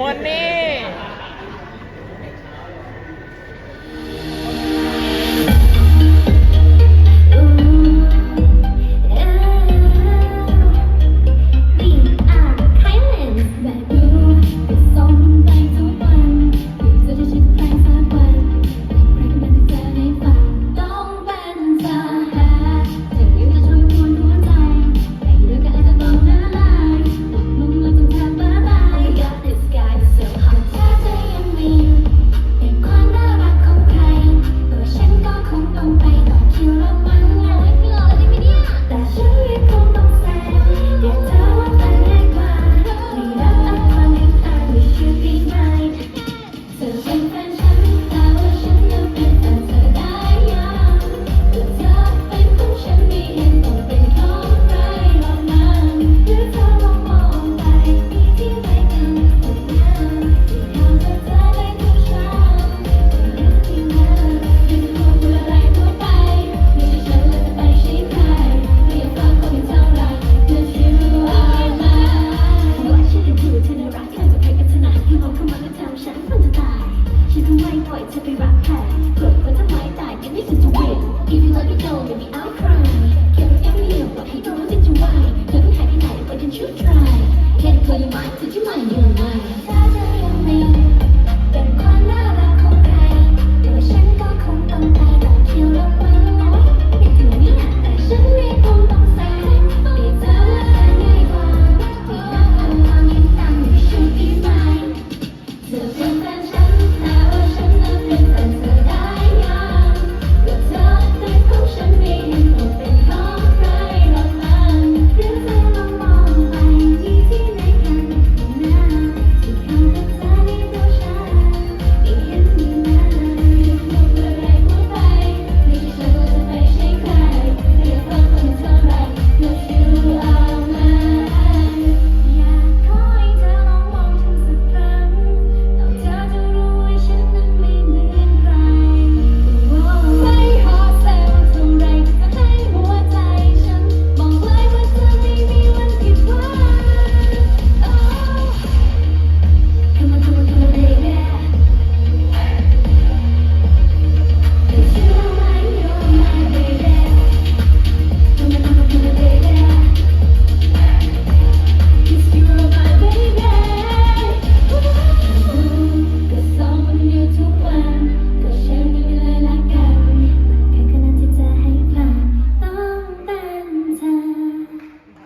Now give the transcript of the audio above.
มนนี่ จะไปรักใครเกิดคนจะหมายตายกันไม่สุดจะเวท If you let me go maybe I'll cry เก็บไว้แค่ไม่เลือกว่าให้รู้ว่าจะจะวายเธอเพิ่งหายไปไหน but can you try แค่เธอยังไม่ถึงที่ไม่